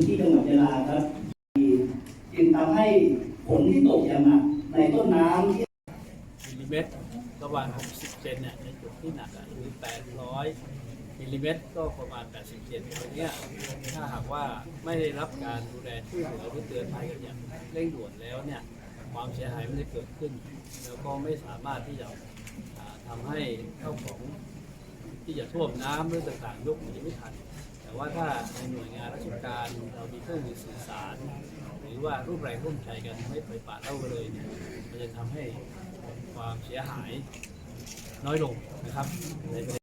นที่จังหวัดยาลาครับจึงทำให้ฝนที่ตกอย่างหนักในต้นน้ำที่มิลลิเมตรระหว่าง 60เซนเนี่ยในจุดที่หนักหรือ800มิลลิเมตรก็ประมาณ 80เซนตรงนี้ถ้าหากว่าไม่ได้รับการดูแลช่วยเหลือหรือเตือนภัยกันอย่างเร่งด่วนแล้วเนี่ยความเสียหายไม่ได้เกิดขึ้น แล้วก็ไม่สามารถที่จะทำให้เข้าของที่จะท่วมน้ำหรือต่างๆยกหนีไม่ทัน แต่ว่าถ้าในหน่วยงานราชการเรามีเครื่องมือสื่อสาร หรือว่ารูปแรงร่วมใจกันไม่ปล่อยปละละเลยเนี่ยมันจะทำให้ความเสียหายน้อยลงนะครับใน